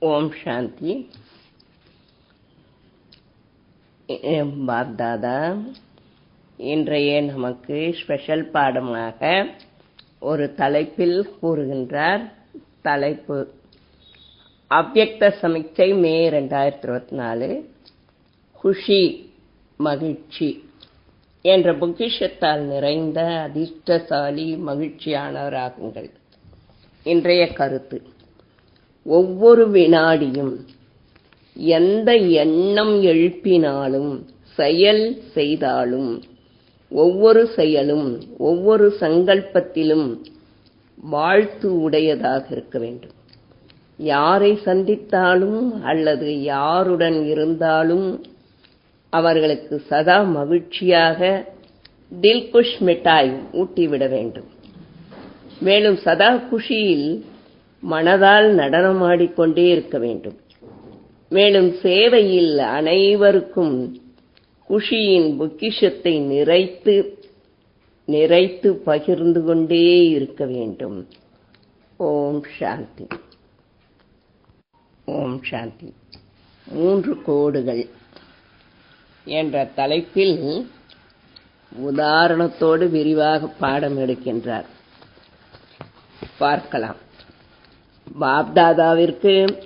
ஓம் சாந்தி. Pop தாதா இன்றைய நமக்கு special பாடமாக ஒரு தலைப்பில் கூறுகின்றார். தலைப்பு அவ்வக்த சமிச்சை மே ரெண்டாயிரத்தி இருபத்தி நாலு குஷி மகிழ்ச்சி என்ற பொக்கிஷத்தால் நிறைந்த அதிர்ஷ்டசாலி மகிழ்ச்சியானவராகுங்கள். இன்றைய கருத்து. ஒவ்வொரு வினாடியும் எந்த எண்ணம் எழுப்பினாலும் செயல் செய்தாலும் ஒவ்வொரு செயலும் ஒவ்வொரு சங்கல்பத்திலும் வாழ்த்து உடையதாக இருக்க வேண்டும். யாரை சந்தித்தாலும் அல்லது யாருடன் இருந்தாலும் அவர்களுக்கு சதா மகிழ்ச்சியாக தில்குஷ் மிட்டாய் ஊட்டிவிட வேண்டும். மேலும் சதா குஷியில் மனதால் நடனமாடிக்கொண்டே இருக்க வேண்டும். மேலும் சேவையில் அனைவருக்கும் குஷியின் பொக்கிஷத்தை நிறைத்து நிறைத்து பகிர்ந்து கொண்டே இருக்க வேண்டும். ஓம் சாந்தி. ஓம் சாந்தி. மூன்று கோடுகள் என்ற தலைப்பில் உதாரணத்தோடு விரிவாக பாடம் எடுக்கின்றார். பார்க்கலாம். பாப்தாதாவிற்கு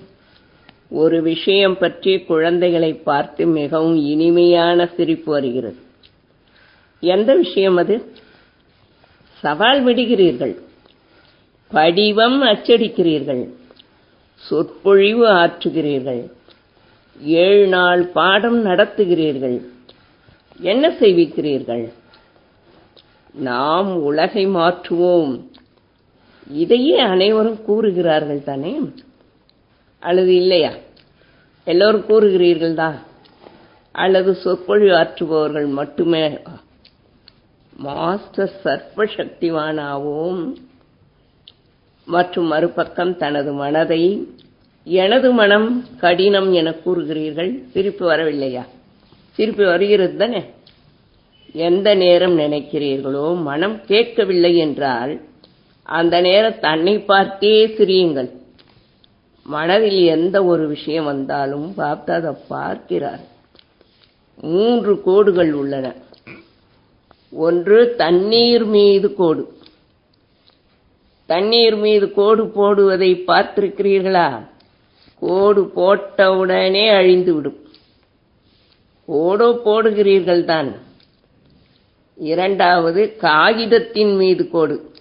ஒரு விஷயம் பற்றி குழந்தைகளை பார்த்து மிகவும் இனிமையான சிரிப்பு வருகிறது. எந்த விஷயம் அது? சவால் விடுகிறீர்கள். படிவம் அச்சடிக்கிறீர்கள். சொற்பொழிவு ஆற்றுகிறீர்கள். ஏழு நாள் பாடம் நடத்துகிறீர்கள். என்ன செய்விக்கிறீர்கள்? நாம் உலகை மாற்றுவோம். இதையே அனைவரும் கூறுகிறார்கள் தானே? அல்லது இல்லையா? எல்லோரும் கூறுகிறீர்கள் தான் அல்லது சொற்பொழிவு ஆற்றுபவர்கள் மட்டுமே? மாஸ்டர் சர்வ மற்றும் மறுபக்கம் தனது மனதை எனது மனம் கடினம் என கூறுகிறீர்கள் திருப்பி வரவில்லையா? திருப்பி வருகிறது தானே? எந்த நேரம் நினைக்கிறீர்களோ மனம் கேட்கவில்லை என்றால் அந்த நேரம் தன்னை பார்த்தே சிரியுங்கள். மனதில் எந்த ஒரு விஷயம் வந்தாலும் பாப்தாத பார்க்கிறார். மூன்று கோடுகள் உள்ளன. ஒன்று தண்ணீர் மீது கோடு தண்ணீர் மீது கோடு போடுவதை பார்த்திருக்கிறீர்களா? கோடு போட்டவுடனே அழிந்துவிடும் கோடோ போடுகிறீர்கள் தான் இரண்டாவது காகிதத்தின் மீது கோடு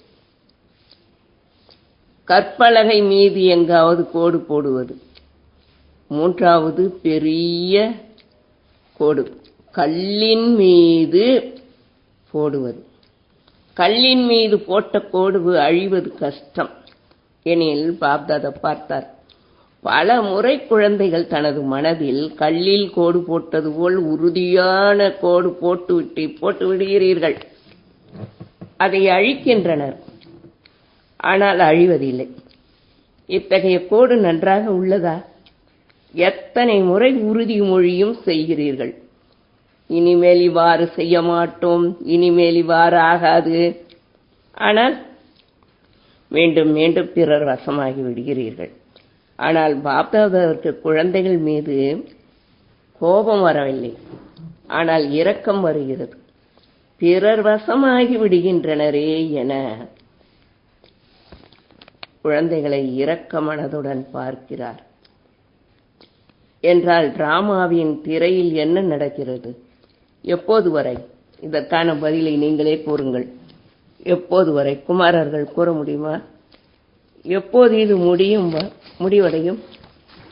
கற்பலகை மீது எங்காவது கோடு போடுவது. மூன்றாவது பெரிய கோடு. கல்லின் மீது போடுவது. கல்லின் மீது போட்ட கோடு அழிவது கஷ்டம். எனில் பாப்தாத பார்த்தார் பல முறை குழந்தைகள் தனது மனதில் கல்லில் கோடு போட்டது போல் உறுதியான கோடு போட்டுவிட்டு போட்டு விடுகிறீர்கள். அதை அழிக்கின்றனர். ஆனால் அழிவதில்லை. இத்தகைய கோடு நன்றாக உள்ளதா? எத்தனை முறை உறுதிமொழியும் செய்கிறீர்கள். இனிமேல் இவ்வாறு செய்ய மாட்டோம் இனிமேல் இவ்வாறு ஆகாது. ஆனால் மீண்டும் மீண்டும் பிறர் வசமாகி விடுகிறீர்கள். ஆனால் பாப்தாதற்கு குழந்தைகள் மீது கோபம் வரவில்லை. ஆனால் இரக்கம் வருகிறது. பிறர் வசமாகி விடுகின்றனரே என குழந்தைகளை இரக்க மனதுடன் பார்க்கிறார். என்றால் டிராமாவின் திரையில் என்ன நடக்கிறது? எப்போது வரை? இதற்கான பதிலை நீங்களே கூறுங்கள். எப்போது வரை? குமாரர்கள் கூற முடியுமா? எப்போது இது முடியும் முடிவடையும்?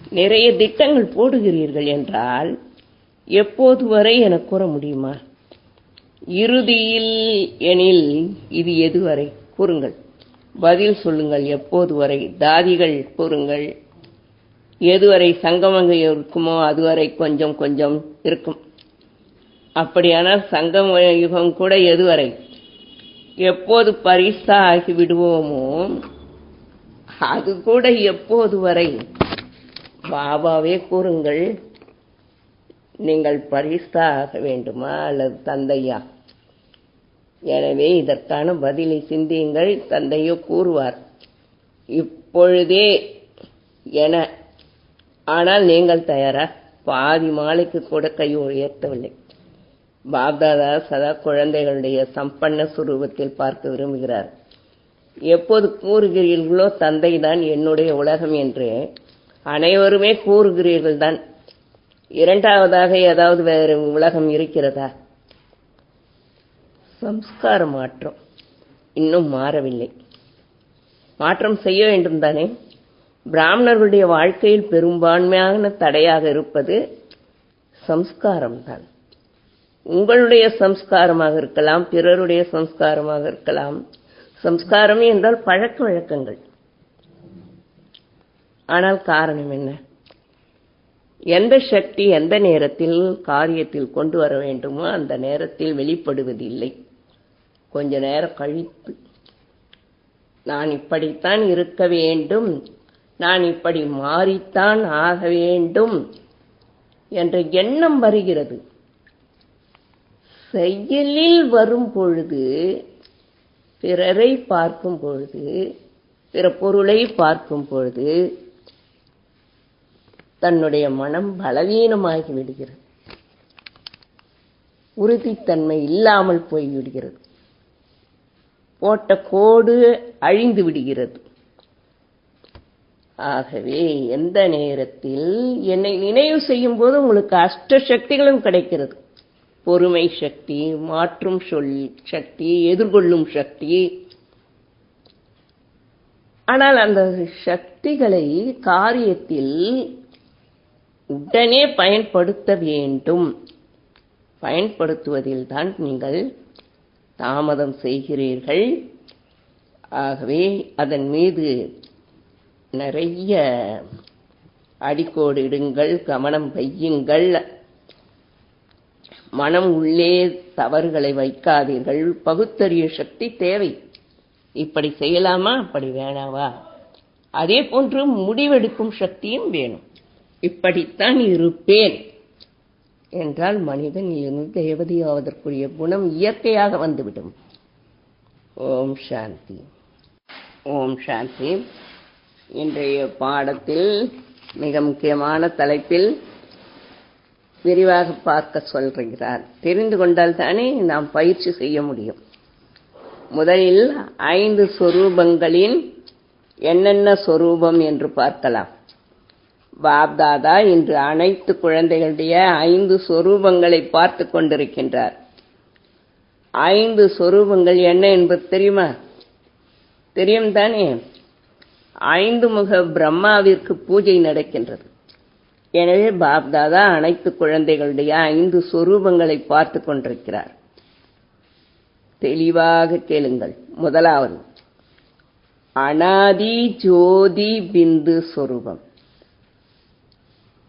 நிறைய திட்டங்கள் போடுகிறீர்கள் என்றால் எப்போது வரை என கூற முடியுமா? இறுதியில் எனில் இது எதுவரை கூறுங்கள். பதில் சொல்லுங்கள் எப்போது வரை? தாதிகள் கூறுங்கள். எதுவரை சங்கமங்க இருக்குமோ அதுவரை கொஞ்சம் கொஞ்சம் இருக்கும். அப்படியானால் சங்கம யுகம் கூட எதுவரை? எப்போது பரிசா ஆகி விடுவோமோ அது கூட எப்போது வரை? பாபாவே கூறுங்கள் நீங்கள் பரிசா ஆக வேண்டுமா அல்லது தந்தையா? எனவே இதற்கான பதிலை சிந்தியுங்கள் தந்தையோ கூறுவார். இப்பொழுதே என. ஆனால் நீங்கள் தயாரா? பாதி மாலைக்கு கூட கை உயர்த்தவில்லை. பாப்தாதா சதா குழந்தைகளுடைய சம்பன்ன சுரூபத்தில் பார்க்க விரும்புகிறார். எப்போது கூறுகிறீர்களோ தந்தை தான் என்னுடைய உலகம் என்று. அனைவருமே கூறுகிறீர்கள் தான் இரண்டாவதாக ஏதாவது வேறு உலகம் இருக்கிறதா? சம்ஸ்கார மாற்றம் இன்னும் மாறவில்லை. மாற்றம் செய்ய வேண்டும் தானே பிராமணர்களுடைய வாழ்க்கையில் பெரும்பான்மையான தடையாக இருப்பது சம்ஸ்காரம்தான். உங்களுடைய சம்ஸ்காரமாக இருக்கலாம் பிறருடைய சம்ஸ்காரமாக இருக்கலாம். சம்ஸ்காரமே என்றால் பழக்க வழக்கங்கள். ஆனால் காரணம் என்ன? எந்த சக்தி எந்த நேரத்தில் காரியத்தில் கொண்டு வர வேண்டுமோ அந்த நேரத்தில் வெளிப்படுவதில்லை. கொஞ்ச நேரம் கழித்து நான் இப்படித்தான் இருக்க வேண்டும் நான் இப்படி மாறித்தான் ஆக வேண்டும் என்ற எண்ணம் வருகிறது. செயலில் வரும் பொழுது பிறரை பார்க்கும் பொழுது பிற பொருளை பார்க்கும் பொழுது தன்னுடைய மனம் பலவீனமாகி விடுகிறது. உறுதித்தன்மை இல்லாமல் போய்விடுகிறது. போட்ட கோடு அழிந்து விடுகிறது. ஆகவே எந்த நேரத்தில் என்னை நினைவு செய்யும் போது உங்களுக்கு அஷ்ட சக்திகளும் கிடைக்கிறது. பொறுமை சக்தி மாற்றும் சொல் சக்தி எதிர்கொள்ளும் சக்தி. ஆனால் அந்த சக்திகளை காரியத்தில் உடனே பயன்படுத்த வேண்டும். பயன்படுத்துவதில் தான் நீங்கள் தாமதம் செய்கிறீர்கள். ஆகவே அதன் மீது நிறைய அடிக்கோடு இடுங்கள் கவனம் வையுங்கள். மனம் உள்ளே தவறுகளை வைக்காதீர்கள். பகுத்தறிய சக்தி தேவை. இப்படி செய்யலாமா? அப்படி வேணாவா? அதே போன்று முடிவெடுக்கும் சக்தியும் வேணும். இப்படித்தான் இருப்பேன். என்றால் மனிதன் இருந்து தேவதையாவதற்குரிய குணம் இயற்கையாக வந்துவிடும். ஓம் சாந்தி. ஓம் சாந்தி. இன்றைய பாடத்தில் மிக முக்கியமான தலைப்பில் விரிவாக பார்க்க சொல்கிறார். தெரிந்து கொண்டால் தானே நாம் பயிற்சி செய்ய முடியும். முதலில் ஐந்து சொரூபங்களின் என்னென்ன சொரூபம் என்று பார்க்கலாம். பாப்தாதா இன்று அனைத்து குழந்தைகளுடைய ஐந்து சொரூபங்களை பார்த்து கொண்டிருக்கின்றார். ஐந்து சொரூபங்கள் என்ன என்பது தெரியுமா? தெரியும் தானே? ஐந்து முக பிரம்மாவிற்கு பூஜை நடக்கின்றது. எனவே பாப்தாதா அனைத்து குழந்தைகளுடைய ஐந்து சொரூபங்களை பார்த்து கொண்டிருக்கிறார். தெளிவாக கேளுங்கள். முதலாவது அனாதி ஜோதி பிந்து சொரூபம்.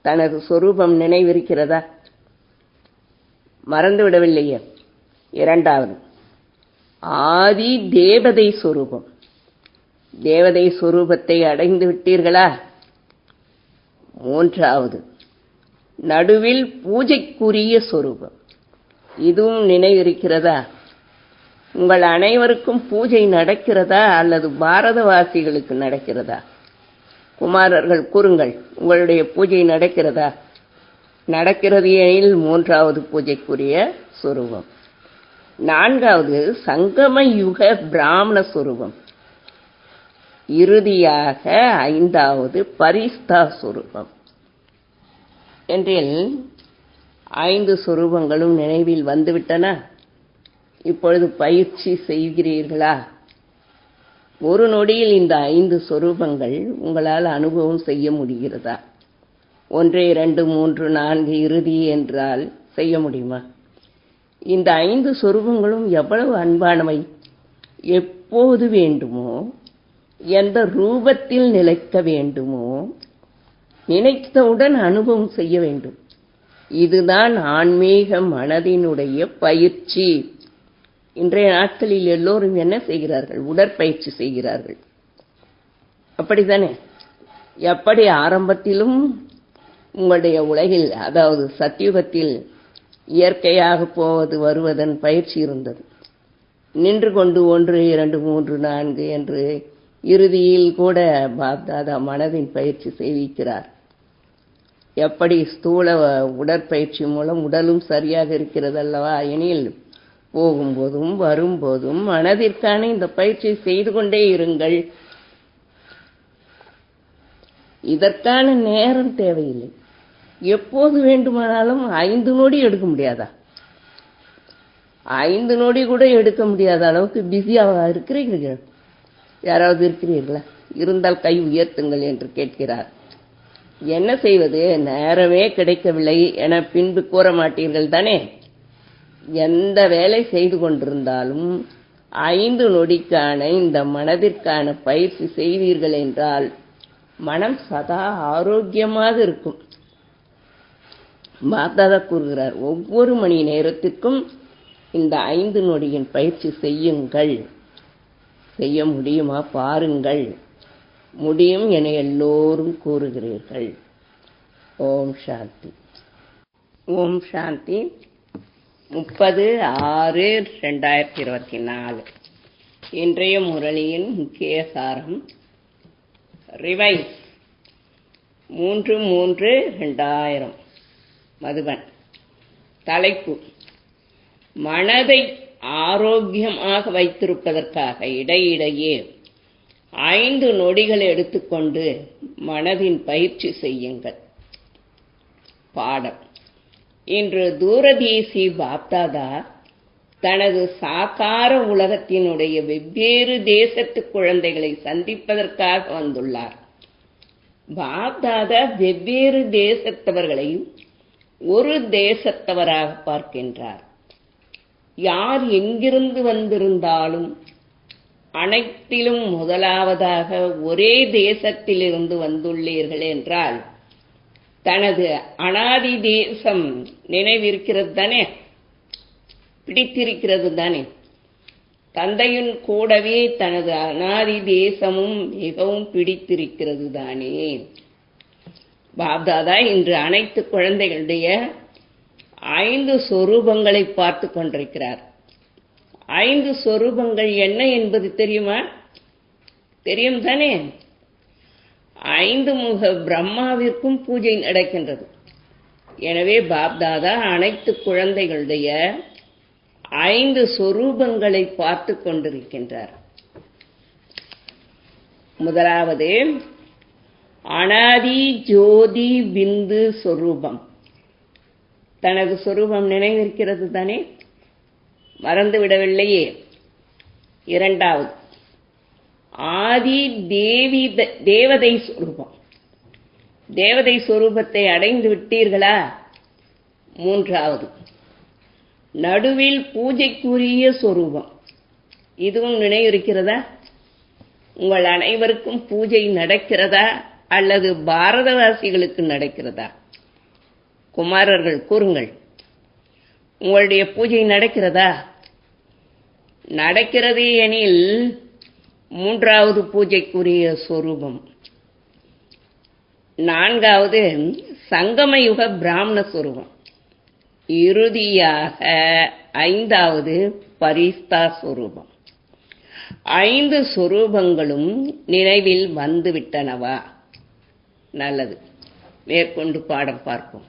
தனது சொரூபம் நினைவிருக்கிறதா? மறந்துவிடவில்லையே. இரண்டாவது ஆதி தேவதை சொரூபம். தேவதை சொரூபத்தை அடைந்து விட்டீர்களா? மூன்றாவது நடுவில் பூஜைக்குரிய சொரூபம். இதுவும் நினைவிருக்கிறதா? உங்கள் அனைவருக்கும் பூஜை நடக்கிறதா அல்லது பாரதவாசிகளுக்கு நடக்கிறதா? குமாரர்கள் கூறுங்கள் உங்களுடைய பூஜை நடக்கிறதா? நடக்கிறது எனில் மூன்றாவது பூஜைக்குரிய சுரூபம். நான்காவது சங்கம யுக பிராமண சுரூபம். இறுதியாக ஐந்தாவது பரிஸ்தா சுரூபம். என்றில் ஐந்து சுரூபங்களும் நினைவில் வந்துவிட்டன. இப்பொழுது பயிற்சி செய்கிறீர்களா? ஒரு நொடியில் இந்த ஐந்து சொரூபங்கள் உங்களால் அனுபவம் செய்ய முடிகிறதா? ஒன்று இரண்டு மூன்று நான்கு இறுதி என்றால் செய்ய முடியுமா? இந்த ஐந்து சொரூபங்களும் எவ்வளவு அன்பானவை? எப்போது வேண்டுமோ எந்த ரூபத்தில் நிலைக்க வேண்டுமோ நினைத்தவுடன் அனுபவம் செய்ய வேண்டும். இதுதான் ஆன்மீக மனதினுடைய பயிற்சி. இன்றைய நாட்களில் எல்லோரும் என்ன செய்கிறார்கள்? உடற்பயிற்சி செய்கிறார்கள். அப்படித்தானே? எப்படி ஆரம்பத்திலும் உங்களுடைய உலகில் அதாவது சத்தியுகத்தில் இயற்கையாக போவது வருவதன் பயிற்சி இருந்தது. நின்று கொண்டு ஒன்று இரண்டு மூன்று நான்கு என்று இறுதியில் கூட பாப்தாதா மனதின் பயிற்சி செய்விக்கிறார். எப்படி ஸ்தூல உடற்பயிற்சி மூலம் உடலும் சரியாக இருக்கிறது அல்லவா எனில் போகும்போதும் வரும்போதும் மனதிற்கான இந்த பயிற்சி செய்து கொண்டே இருங்கள். இதற்கான நேரம் தேவையில்லை. எப்போது வேண்டுமானாலும் ஐந்து நொடி எடுக்க முடியாதா? ஐந்து நொடி கூட எடுக்க முடியாத அளவுக்கு பிஸியாக இருக்கிறீர்கள்? யாராவது இருக்கிறீர்களா? இருந்தால் கை உயர்த்துங்கள் என்று கேட்கிறார். என்ன செய்வது? நேரமே கிடைக்கவில்லை என பின்பு கூற மாட்டீர்கள் தானே? எந்த வேலை செய்து கொண்டிருந்தாலும் ஐந்து நொடிக்கான இந்த மனதிற்கான பயிற்சி செய்வீர்கள் என்றால் மனம் சதா ஆரோக்கியமாக இருக்கும். மாதாதா கூறுகிறார் ஒவ்வொரு மணி நேரத்திற்கும் இந்த ஐந்து நொடியின் பயிற்சி செய்யுங்கள். செய்ய முடியுமா? பாருங்கள். முடியும் என எல்லோரும் கூறுகிறீர்கள். ஓம் சாந்தி. ஓம் சாந்தி. முப்பது ஆறு ரெண்டாயிரத்தி இருபத்தி நாலு. இன்றைய முரளியின் முக்கிய சாரம் ரிவைஸ் மூன்று மூன்று ரெண்டாயிரம். மதுபன். தலைப்பு. மனதை ஆரோக்கியமாக வைத்திருப்பதற்காக இடையிடையே ஐந்து நொடிகளை எடுத்துக்கொண்டு மனதின் பயிற்சி செய்யுங்கள். பாடம். இன்று தூரதேசி பாப்தாதா தனது சாக்கார உலகத்தினுடைய வெவ்வேறு தேசத்து குழந்தைகளை சந்திப்பதற்காக வந்துள்ளார். பாப்தாதா வெவ்வேறு தேசத்தவர்களையும் ஒரு தேசத்தவராக பார்க்கின்றார். யார் எங்கிருந்து வந்திருந்தாலும் அனைத்திலும் முதலாவதாக ஒரே தேசத்திலிருந்து வந்துள்ளீர்கள் என்றால் தனது அனாதி தேசம் நினைவிருக்கிறது தானே? பிடித்திருக்கிறது தானே? தந்தையின் கூடவே தனது அனாதி தேசமும் மிகவும் பிடித்திருக்கிறது தானே? பாப்தாதா இன்று அனைத்து குழந்தைகளுடைய ஐந்து சொரூபங்களை பார்த்து கொண்டிருக்கிறார். ஐந்து சொரூபங்கள் என்ன என்பது தெரியுமா? தெரியும் தானே? ஐந்து முக பிரம்மாவிற்கும் பூஜை நடக்கின்றது. எனவே பாப்தாதா அனைத்து குழந்தைகளுடைய ஐந்து சொரூபங்களை பார்த்து கொண்டிருக்கின்றார். முதலாவது அனாதி ஜோதி பிந்து சொரூபம். தனது சொரூபம் நினைவிருக்கிறது தானே? மறந்து விடவில்லையே இரண்டாவது ஆதி தேவி தேவதை சொரூபம். தேவதை ஸ்வரூபத்தை அடைந்து விட்டீர்களா? மூன்றாவது நடுவில் பூஜைக்குரிய சொரூபம். இதுவும் நினைவிருக்கிறதா? உங்கள் அனைவருக்கும் பூஜை நடக்கிறதா? அல்லது பாரதவாசிகளுக்கு நடக்கிறதா? குமாரர்கள் கூறுங்கள். உங்களுடைய பூஜை நடக்கிறதா? நடக்கிறது எனில் மூன்றாவது பூஜைக்குரிய சொரூபம். நான்காவது சங்கமயுக பிராமண சொரூபம். இறுதியாக ஐந்தாவது பரிஸ்தா சொரூபம். ஐந்து சொரூபங்களும் நினைவில் வந்துவிட்டனவா? நல்லது. மேற்கொண்டு பாடம் பார்ப்போம்.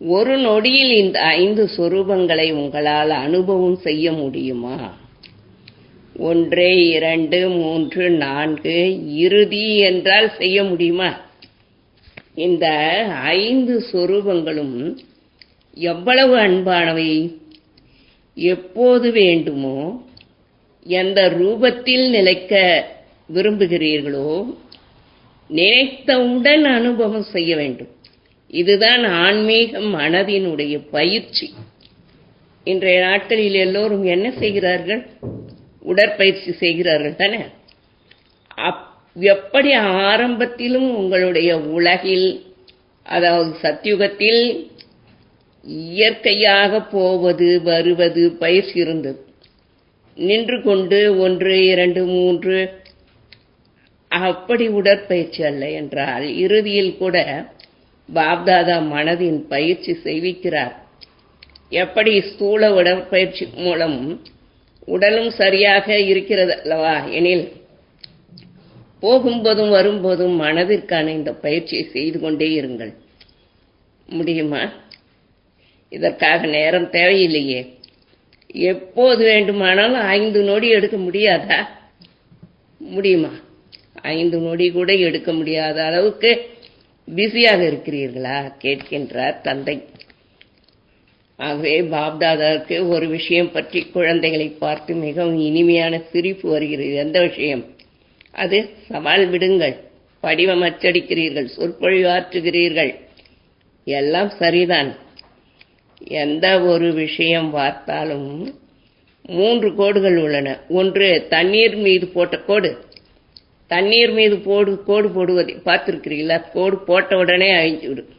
ஒரு நொடியில் இந்த ஐந்து சொரூபங்களை உங்களால் அனுபவம் செய்ய முடியுமா? ஒன்று இரண்டு மூன்று நான்கு இறுதி என்றால் செய்ய முடியுமா? இந்த ஐந்து சொரூபங்களும் எவ்வளவு அன்பானவை? எப்போது வேண்டுமோ எந்த ரூபத்தில் நிலைக்க விரும்புகிறீர்களோ நினைத்தவுடன் அனுபவம் செய்ய வேண்டும். இதுதான் ஆன்மீக மனதினுடைய பயிற்சி. இன்றைய நாட்களில் எல்லோரும் என்ன செய்கிறார்கள்? உடற்பயிற்சி செய்கிறார்கள் தானே? அப் எப்படி ஆரம்பத்திலும் உங்களுடைய உலகில் அதாவது சத்தியுகத்தில் இயற்கையாக போவது வருவது பயிற்சி இருந்தது. நின்று கொண்டு ஒன்று இரண்டு மூன்று அப்படி உடற்பயிற்சி அல்ல என்றால் இறுதியில் கூட பாப்தாதா மனதின் பயிற்சி செய்விக்கிறார். எப்படி ஸ்தூல உடற்பயிற்சி மூலம் உடலும் சரியாக இருக்கிறது அல்லவா? எனில் போகும்போதும் வரும்போதும் மனதிற்கான இந்த பயிற்சியை செய்து கொண்டே இருங்கள். முடியுமா? இதற்காக நேரம் தேவையில்லையே. எப்போது வேண்டுமானாலும் ஐந்து நொடி எடுக்க முடியாதா? முடியுமா? ஐந்து நொடி கூட எடுக்க முடியாத அளவுக்கு பிஸியாக இருக்கிறீர்களா? கேட்கின்றார் தந்தை. ஆகவே பாப்தாதாவுக்கு ஒரு விஷயம் பற்றி குழந்தைகளை பார்த்து மிகவும் இனிமையான சிரிப்பு வருகிறது. எந்த விஷயம்? அது சவால் விடுங்கள். படிவம் அச்சடிக்கிறீர்கள். சொற்பொழிவாற்றுகிறீர்கள் எல்லாம் சரிதான். எந்த ஒரு விஷயம் பார்த்தாலும் மூன்று கோடுகள் உள்ளன. ஒன்று தண்ணீர் மீது போட்ட கோடு. தண்ணீர் மீது போடு கோடு போடுவதை பார்த்துருக்கிறீங்களா கோடு போட்ட உடனே அழிஞ்சு விடும்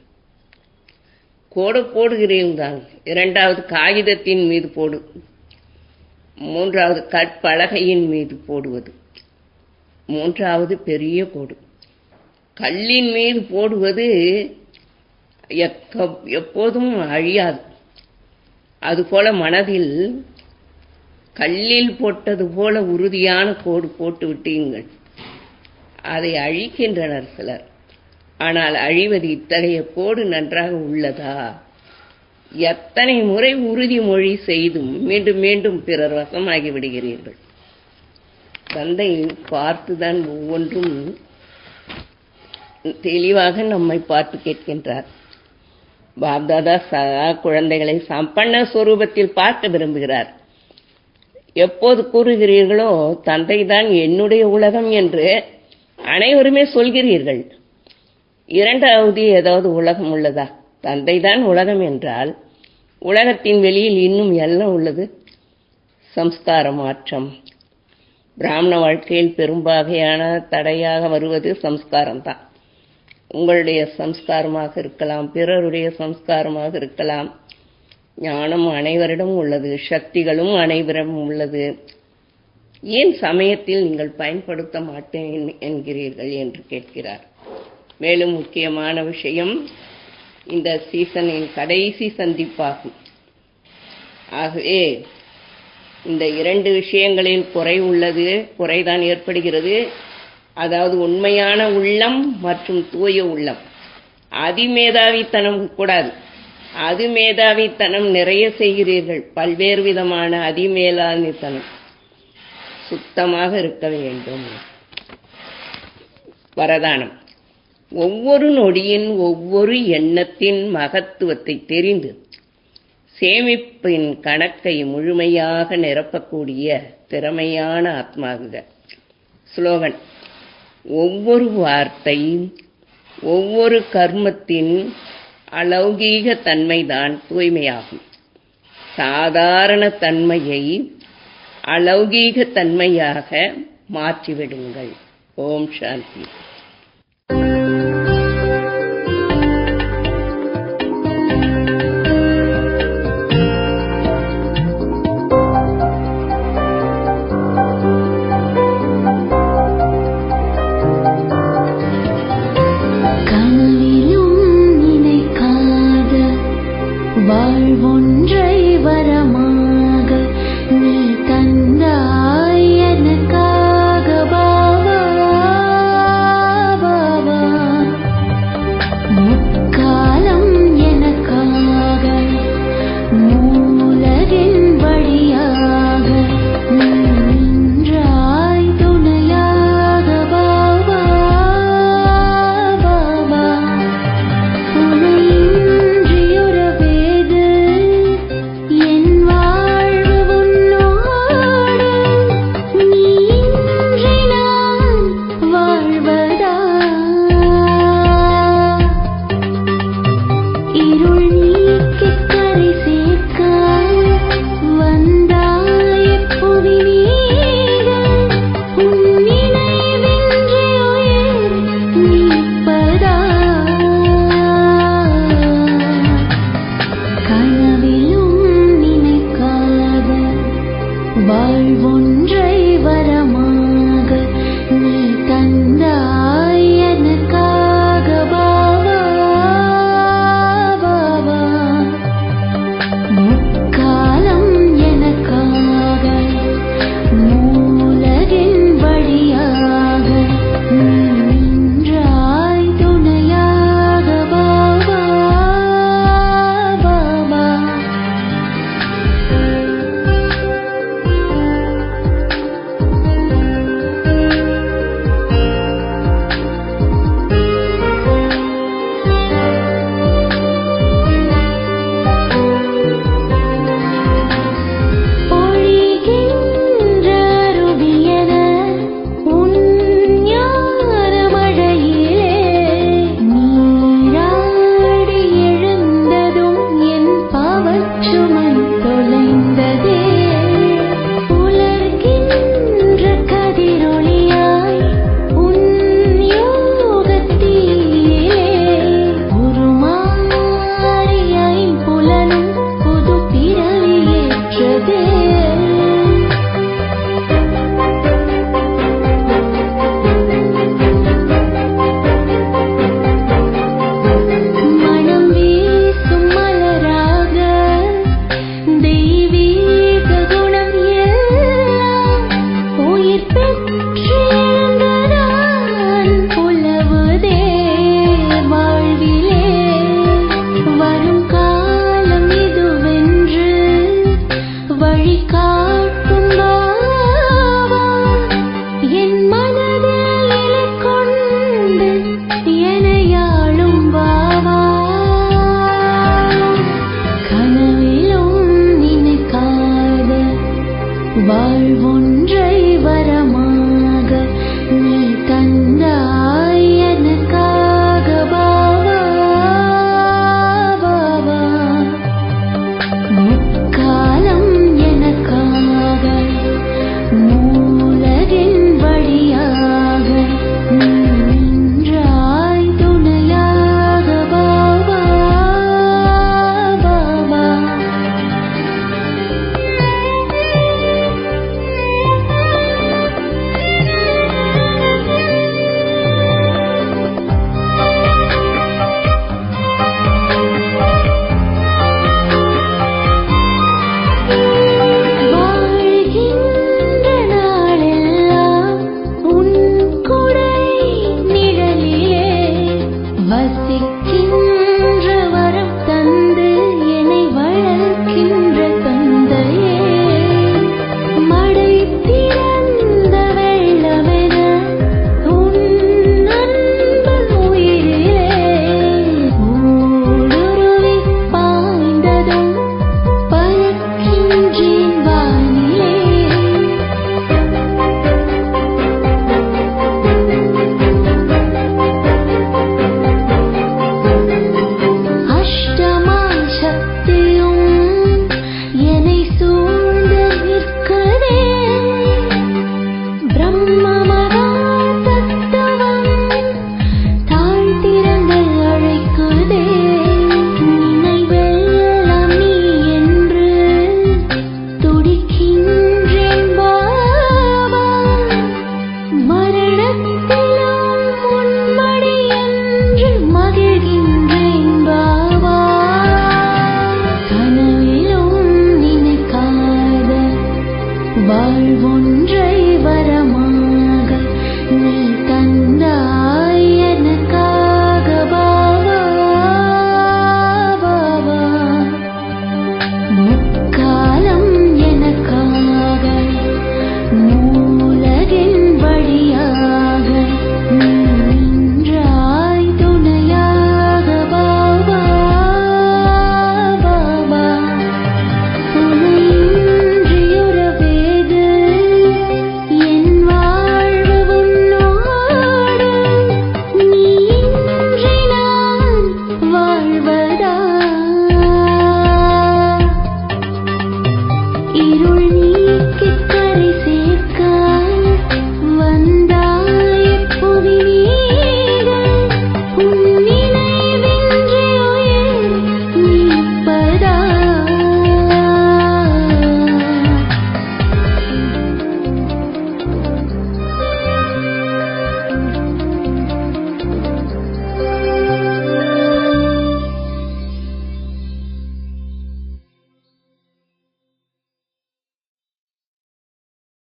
கோடு போடுகிறீர்கள் தான். இரண்டாவது காகிதத்தின் மீது போடு. மூன்றாவது கற்பலகையின் மீது போடுவது. மூன்றாவது பெரிய கோடு. கல்லின் மீது போடுவது எக்க- எப்போதும் அழியாது. அதுபோல மனதில் கல்லில் போட்டது போல உறுதியான கோடு போட்டு விட்டீங்கள் அதை அழிக்கின்றனர் சிலர். ஆனால் அழிவது இத்தகைய கோடு நன்றாக உள்ளதா? எத்தனை முறை உறுதிமொழி செய்தும் மீண்டும் மீண்டும் பிறர் வசமாகி விடுகிறீர்கள். தந்தை பார்த்துதான் ஒவ்வொன்றும் தெளிவாக நம்மை பார்த்து கேட்கின்றார். பாப்தாதா சதா குழந்தைகளை சம்பன்ன ஸ்வரூபத்தில் பார்க்க விரும்புகிறார். எப்போது கூறுகிறீர்களோ தந்தைதான் என்னுடைய உலகம் என்று அனைவருமே சொல்கிறீர்கள். இரண்டாவது ஏதாவது உலகம் உள்ளதா? தந்தைதான் உலகம் என்றால் உலகத்தின் வெளியில் இன்னும் எல்லாம் உள்ளது. சம்ஸ்கார மாற்றம். பிராமண வாழ்க்கையில் பெரும்பாகையான தடையாக வருவது சம்ஸ்காரம்தான். உங்களுடைய சம்ஸ்காரமாக இருக்கலாம் பிறருடைய சம்ஸ்காரமாக இருக்கலாம். ஞானம் அனைவரிடம் உள்ளது சக்திகளும் அனைவரிடம் உள்ளது. ஏன் சமயத்தில் நீங்கள் பயன்படுத்த மாட்டேன் என்கிறீர்கள் என்று கேட்கிறார். மேலும் முக்கியமான விஷயம் இந்த சீசனின் கடைசி சந்திப்பாகும். ஆகவே இந்த இரண்டு விஷயங்களில் குறை உள்ளது குறைதான் ஏற்படுகிறது. அதாவது உண்மையான உள்ளம் மற்றும் தூய உள்ளம். அதிமேதாவித்தனம் கூடாது. அதிமேதாவித்தனம் நிறைய செய்கிறீர்கள். பல்வேறு விதமான அதிமேலானித்தனம் சுத்தமாக இருக்க வேண்டும். வரதானம். ஒவ்வொரு நொடியின் ஒவ்வொரு எண்ணத்தின் மகத்துவத்தை தெரிந்து சேமிப்பின் கணக்கை முழுமையாக நிரப்பக்கூடிய திறமையான ஆத்மாகுக ஸ்லோகன். ஒவ்வொரு வார்த்தை ஒவ்வொரு கர்மத்தின் அலௌகீக தன்மைதான் தூய்மையாகும். சாதாரண தன்மையை அலௌகீக தன்மையாக மாற்றிவிடுங்கள். ஓம் சாந்தி.